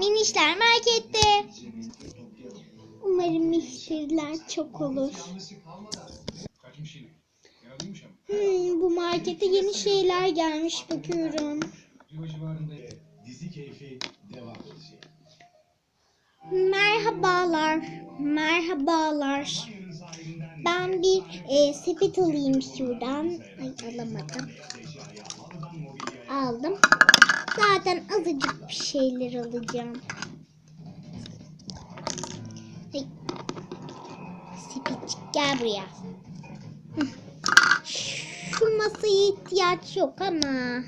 Minişler markette. Umarım müşteriler çok olur. Hmm, bu markete yeni şeyler gelmiş bakıyorum. Dizi keyfi devam. Merhabalar. Merhabalar. Ben bir e, sepet alayım şuradan. Ay alamadım. Aldım. Zaten azıcık bir şeyler alacağım. Ay. Sepetçik gel buraya. Şu masaya ihtiyaç yok ama.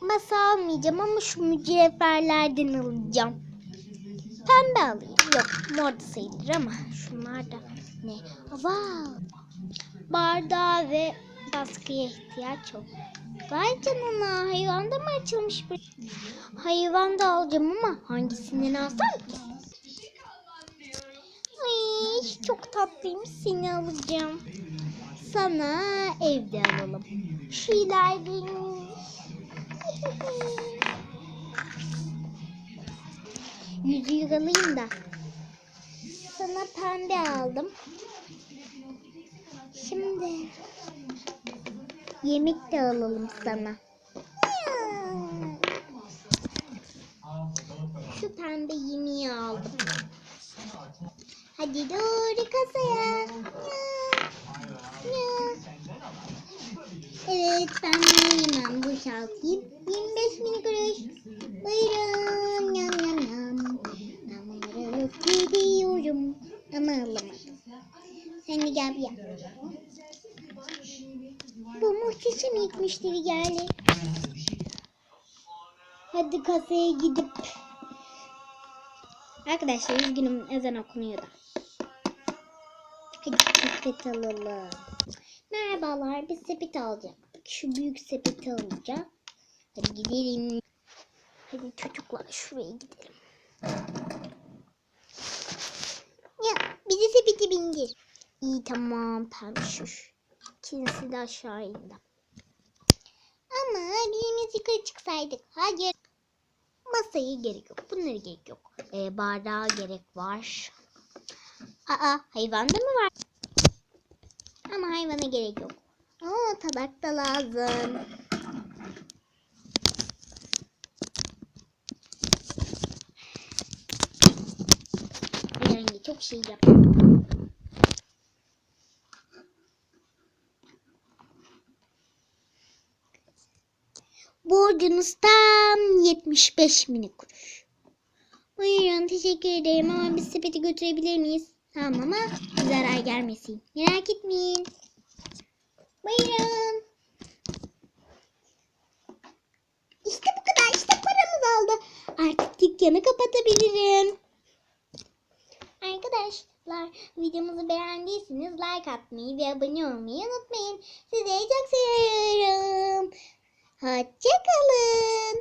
Masa almayacağım ama şu mücevherlerden alacağım. Pembe alayım. Yok mor da sayılır ama şunlar da ne? Wow. Bardağı ve baskıya ihtiyaç yok. Vay canına hayvanda mı açılmış bir? Hayvan da alacağım ama hangisinden alsam ki? Ay çok tatlıymış seni alacağım. Sana evde alalım. Şu ileride. Yüzüğü alayım da. Sana pembe aldım. Şimdi yemek de alalım sana. Şu pembe yemeği aldım. Hadi doğru kasaya. Evet ben yemem boşaltayım. 25 mini kuruş. Buyurun yam yam yam. Ben bunları. Ama alamadım. Sen de gel bir Bu muhteşem ilk müşteri geldi. Hadi kasaya gidip. Arkadaşlar üzgünüm ezan okunuyor da. Hadi sepet alalım. Merhabalar biz sepet alacaktık. Şu büyük sepeti alacağım. Hadi gidelim. Hadi çocuklar şuraya gidelim. Ya bizi sepeti bindir. İyi tamam pemşuş. İkincisi de aşağı indi. Ama birimiz yukarı çıksaydık. Hayır. Masaya gerek yok. Bunlara gerek yok. Ee, bardağa gerek var. Aa hayvanda mı var? Ama hayvana gerek yok. Oo tabak da lazım. Yani çok şey yap. Borcunuz tam 75 mini kuruş. Buyurun teşekkür ederim ama biz sepeti götürebilir miyiz? Tamam ama zarar gelmesin. Merak etmeyin. Buyurun. İşte bu kadar. İşte paramız oldu. Artık dükkanı kapatabilirim. Arkadaşlar videomuzu beğendiyseniz like atmayı ve abone olmayı unutmayın. Sizi çok seviyorum. Hoşçakalın.